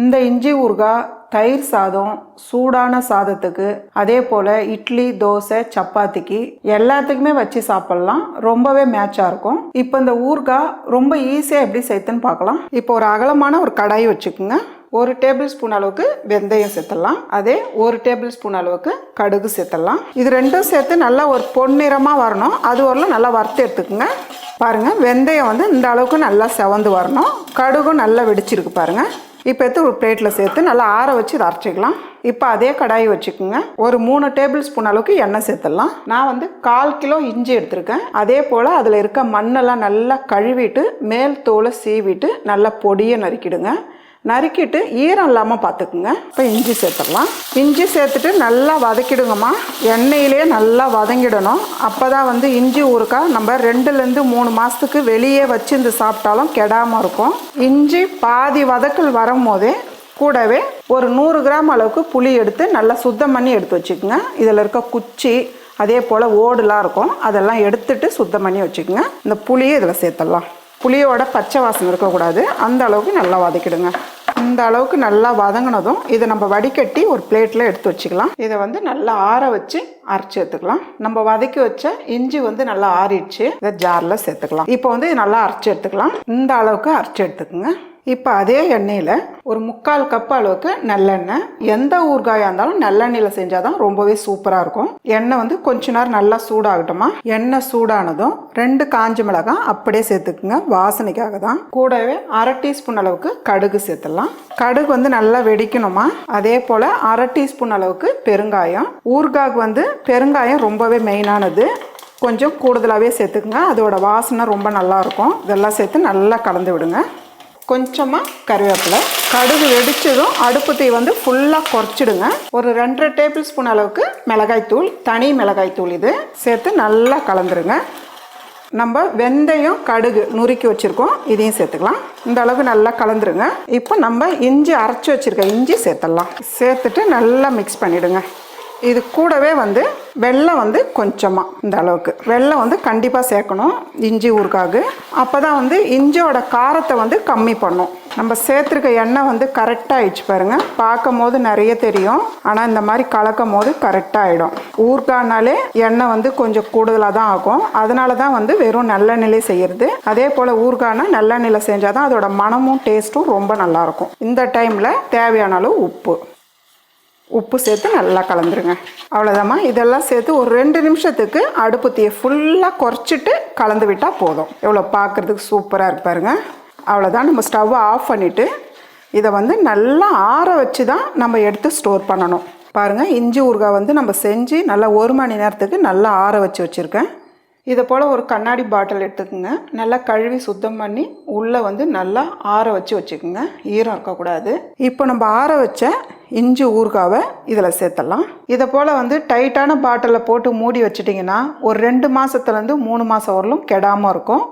இந்த இஞ்சி ஊறுகாய் தயிர் சாதம் சூடான சாதத்துக்கு அதே போல் இட்லி தோசை சப்பாத்திக்கு எல்லாத்துக்குமே வச்சு சாப்பிட்லாம். ரொம்பவே மேட்சாக இருக்கும். இப்போ இந்த ஊறுகாய் ரொம்ப ஈஸியாக எப்படி சேர்த்துன்னு பார்க்கலாம். இப்போ ஒரு அகலமான ஒரு கடாய் வச்சுக்கோங்க. ஒரு டேபிள் ஸ்பூன் அளவுக்கு வெந்தயம் சேர்த்துடலாம். அதே ஒரு டேபிள் ஸ்பூன் அளவுக்கு கடுகு சேர்த்துடலாம். இது ரெண்டும் சேர்த்து நல்லா ஒரு பொன்னிறமாக வரணும். அது வரலாம் நல்லா வறுத்து எடுத்துக்கோங்க. பாருங்கள் வெந்தயம் வந்து இந்த அளவுக்கு நல்லா செவந்து வரணும். கடுகும் நல்லா வெடிச்சிருக்கு பாருங்கள் இப்போ எடுத்து ஒரு பிளேட்டில் சேர்த்து நல்லா ஆற வச்சு இதை அரைச்சிக்கலாம். இப்போ அதே கடாயை வச்சுக்கோங்க. ஒரு மூணு டேபிள் ஸ்பூன் அளவுக்கு எண்ணெய் சேர்த்துடலாம். நான் வந்து கால் கிலோ இஞ்சி எடுத்திருக்கேன். அதே போல் அதில் இருக்க மண்ணெல்லாம் நல்லா கழுவிட்டு மேல் தோலை சீவிட்டு நல்லா பொடியை நறுக்கிடுங்க. நறுக்கிட்டு ஈரம் இல்லாமல் பார்த்துக்குங்க இப்போ இஞ்சி சேர்த்துடலாம். இஞ்சி சேர்த்துட்டு நல்லா வதக்கிடுங்கம்மா. எண்ணெயிலே நல்லா வதங்கிடணும். அப்போ தான் வந்து இஞ்சி ஊறுக்கா நம்ம ரெண்டுலேருந்து மூணு மாதத்துக்கு வெளியே வச்சிருந்து சாப்பிட்டாலும் கெடாமல் இருக்கும். இஞ்சி பாதி வதக்கல் வரும்போதே கூடவே ஒரு நூறு கிராம் அளவுக்கு புளி எடுத்து நல்லா சுத்தம் பண்ணி எடுத்து வச்சுக்கோங்க. இதில் இருக்க குச்சி அதே போல் ஓடுலாம் இருக்கும். அதெல்லாம் எடுத்துட்டு சுத்தம் பண்ணி வச்சுக்கோங்க. இந்த புளியை இதில் சேர்த்துடலாம். புளியோட பச்சை வாசனை இருக்கக்கூடாது. அந்த அளவுக்கு நல்லா வதக்கிடுங்க. இந்த அளவுக்கு நல்லா வதங்கினதும் இதை நம்ம வடிகட்டி ஒரு பிளேட்டில் எடுத்து வச்சுக்கலாம். இதை வந்து நல்லா ஆற வச்சு அரைச்சி எடுத்துக்கலாம். நம்ம வதக்கி வச்ச இஞ்சி வந்து நல்லா ஆறிடுச்சு. இதை ஜாரில் சேர்த்துக்கலாம். இப்போ வந்து இது நல்லா அரைச்சி எடுத்துக்கலாம். இந்த அளவுக்கு அரைச்சி எடுத்துக்கோங்க. இப்போ அதே எண்ணெயில் ஒரு முக்கால் கப் அளவுக்கு நல்லெண்ணெய். எந்த ஊறுகாயாக இருந்தாலும் நல்லெண்ணெயில் செஞ்சால் தான் ரொம்பவே சூப்பராக இருக்கும். எண்ணெய் வந்து கொஞ்ச நேரம் நல்லா சூடாகட்டுமா? எண்ணெய் சூடானதும் ரெண்டு காஞ்ச மிளகாய் அப்படியே சேர்த்துக்குங்க. வாசனைக்காக தான். கூடவே அரை டீஸ்பூன் அளவுக்கு கடுகு சேர்த்துடலாம். கடுகு வந்து நல்லா வெடிக்கணுமா? அதே போல் அரை டீஸ்பூன் அளவுக்கு பெருங்காயம். ஊறுகாய்க்கு வந்து பெருங்காயம் ரொம்பவே மெயினானது. கொஞ்சம் கூடுதலாகவே சேர்த்துக்குங்க. அதோட வாசனை ரொம்ப நல்லாயிருக்கும் இதெல்லாம் சேர்த்து நல்லா கலந்து விடுங்க. கொஞ்சமாக கருவேப்பிலை. கடுகு வெடிச்சதும் அடுப்பு தீ வந்து ஃபுல்லாக குறைச்சிடுங்க. ஒரு ரெண்டரை டேபிள் ஸ்பூன் அளவுக்கு மிளகாய்த்தூள் தனி மிளகாய்த்தூள் இது சேர்த்து நல்லா கலந்துருங்க. நம்ம வெந்தயம் கடுகு நுறுக்கி வச்சுருக்கோம். இதையும் சேர்த்துக்கலாம். இந்த அளவுக்கு நல்லா கலந்துருங்க. இப்போ நம்ம இஞ்சி அரைச்சி வச்சுருக்க இஞ்சி சேர்த்துடலாம். சேர்த்துட்டு நல்லா மிக்ஸ் பண்ணிவிடுங்க இது கூடவே வந்து வெள்ளம் வந்து கொஞ்சமாக இந்த அளவுக்கு. வெள்ளம் வந்து கண்டிப்பாக சேர்க்கணும். இஞ்சி ஊறுகாகு. அப்போ தான் வந்து இஞ்சியோட காரத்தை வந்து கம்மி பண்ணும். நம்ம சேர்த்துருக்க எண்ணெய் வந்து கரெக்டாக ஆயிடுச்சு பாருங்கள் பார்க்கும் போது நிறைய தெரியும். ஆனால் இந்த மாதிரி கலக்கும் போது கரெக்டாக ஆகிடும் ஊறுகானாலே எண்ணெய் வந்து கொஞ்சம் கூடுதலாக தான் ஆகும். அதனால தான் வந்து வெறும் நல்லெண்ணெயிலே செய்கிறது அதே போல் ஊறுகானா நல்லெண்ணெயில் செஞ்சால் தான் அதோட மனமும் டேஸ்ட்டும் ரொம்ப நல்லாயிருக்கும் இந்த டைமில் தேவையான அளவு உப்பு. உப்பு சேர்த்து நல்லா கலந்துருங்க. அவ்வளோதாம்மா இதெல்லாம் சேர்த்து ஒரு ரெண்டு நிமிஷத்துக்கு அடுப்பு தீயை ஃபுல்லாக குறைச்சிட்டு கலந்து விட்டால் போதும். எவ்வளோ பார்க்குறதுக்கு சூப்பராக இருப்பாருங்க அவ்வளோதான் நம்ம ஸ்டவ்வை ஆஃப் பண்ணிவிட்டு இதை வந்து நல்லா ஆற வச்சு தான் நம்ம எடுத்து ஸ்டோர் பண்ணணும். பாருங்கள் இஞ்சி ஊறுகாய் வந்து நம்ம செஞ்சு நல்லா ஒரு மணி நேரத்துக்கு நல்லா ஆற வச்சு வச்சுருக்கேன். இதை போல் ஒரு கண்ணாடி பாட்டில் எடுத்துக்கோங்க. நல்லா கழுவி சுத்தம் பண்ணி உள்ளே வந்து நல்லா ஆற வச்சு வச்சுக்கோங்க. ஈரம் இருக்கக்கூடாது. இப்போ நம்ம ஆற வச்ச இஞ்சி ஊறுகாவை இதில் சேர்த்துடலாம். இதை போல் வந்து டைட்டான பாட்டிலில் போட்டு மூடி வச்சிட்டிங்கன்னா ஒரு ரெண்டு மாதத்துலேருந்து மூணு மாதம் வரலும் கெடாமல் இருக்கும்.